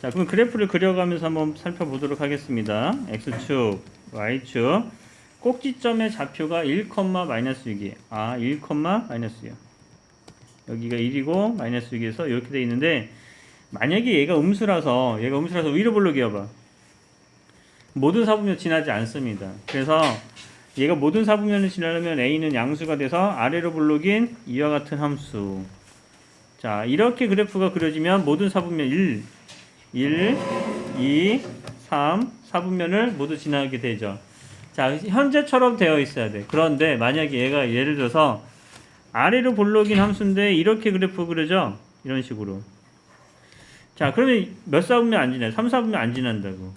자, 그럼 그래프를 그려가면서 한번 살펴보도록 하겠습니다. x축, y축. 꼭지점의 좌표가 1, 마이너스 6이. 아, 1, 마이너스 6. 여기가 1이고 마이너스 6에서 이렇게 돼 있는데 만약에 얘가 음수라서 얘가 음수라서 위로 볼로 기어봐. 모든 사분면 지나지 않습니다. 그래서 얘가 모든 사분면을 지나려면 a는 양수가 돼서 아래로 볼록인 이와 같은 함수. 자, 이렇게 그래프가 그려지면 모든 사분면 1, 1, 2, 3, 사분면을 모두 지나게 되죠. 자, 현재처럼 되어 있어야 돼. 그런데 만약에 얘가 예를 들어서 아래로 볼록인 함수인데 이렇게 그래프 그려져. 이런 식으로. 자, 그러면 몇 사분면 안 지나요? 3, 사분면 안 지난다고.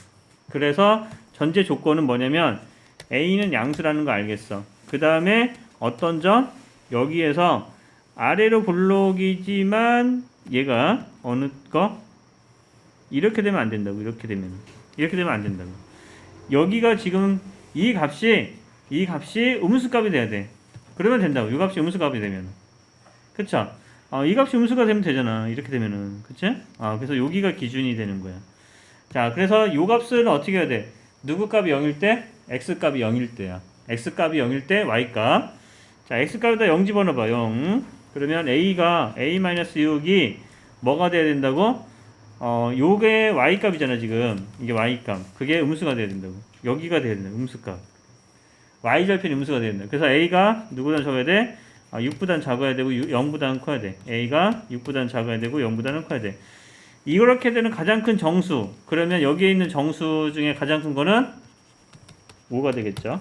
그래서 전제 조건은 뭐냐면 A는 양수라는 거 알겠어. 그 다음에 어떤 점? 여기에서 아래로 볼록이지만 얘가 어느 거? 이렇게 되면 안 된다고. 이렇게 되면. 이렇게 되면 안 된다고. 여기가 지금 이 값이 이 값이 음수값이 돼야 돼. 그러면 된다고. 이 값이 음수값이 되면. 그쵸? 어, 이 값이 음수가 되면 되잖아. 이렇게 되면은. 그치? 아, 그래서 여기가 기준이 되는 거야. 자, 그래서 요 값은 어떻게 해야 돼? 누구 값이 0일 때? x 값이 0일 때야. x 값이 0일 때 y 값. 자, x 값에다 0 집어넣어봐. 0. 그러면 a가 a-6이 뭐가 돼야 된다고? 어, 요게 y 값이잖아, 지금. 이게 y 값. 그게 음수가 돼야 된다고. 여기가 돼야 된다. 음수 값. y 절편이 음수가 돼야 된다. 그래서 a가 누구보다 적어야 돼? 아, 6보단 작아야 되고 0보다는 커야 돼. a가 6보다는 작아야 되고 0보다는 커야 돼. 이렇게 되는 가장 큰 정수. 그러면 여기에 있는 정수 중에 가장 큰 거는 5가 되겠죠.